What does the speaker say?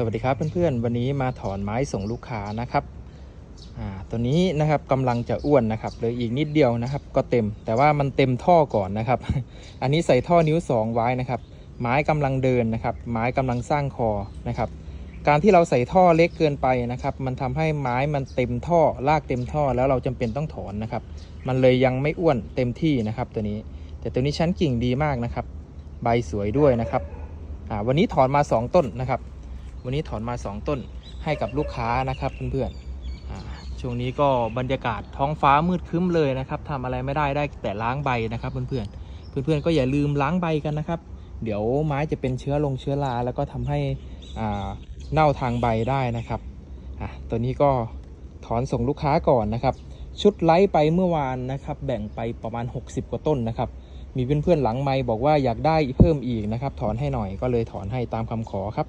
สวัสดีครับเพื่อนๆ วันนี้มาถอนไม้ส่งลูกค้านะครับตัวนี้นะครับกำลังจะอ้วนนะครับเลยอีกนิดเดียวนะครับ ก็เต็มแต่ว่ามันเต็มท่อก่อนนะครับ อันนี้ใส่ท่อนิ้ว 2 ไว้นะครับ ไม้กำลังเดินนะครับ ไม้กำลังสร้างคอนะครับ การที่เราใส่ท่อเล็กเกินไปนะครับ มันทำให้ไม้มันเต็มท่อลากเต็มท่อแล้วเราจำเป็นต้องถอนนะครับ มันเลยยังไม่อ้วนเต็มที่นะครับ ตัวนี้ แต่ตัวนี้ชั้นกิ่งดีมากนะครับ ใบสวยด้วยนะครับวันนี้ถอนมา 2 ต้นนะครับ วันนี้ถอนมา 2 ต้นให้กับลูกค้านะครับเพื่อนๆช่วงนี้ก็บรรยากาศท้องฟ้ามืดครึ้มเลยนะครับทำอะไรไม่ได้ได้แต่ล้างใบนะครับเพื่อนๆเพื่อนๆก็อย่าลืมล้างใบกันนะครับ เดี๋ยวไม้จะเป็นเชื้อลงเชื้อราแล้วก็ทำให้เน่าทางใบได้นะครับตัวนี้ก็ถอนส่งลูกค้าก่อนนะครับ ชุดไลฟ์ไปเมื่อวานนะครับ แบ่งไปประมาณ 60 กว่าต้นนะครับ มีเพื่อนๆหลังไม้บอกว่าอยากได้เพิ่มอีกนะครับ ถอนให้หน่อยก็เลยถอนให้ตามคำขอครับ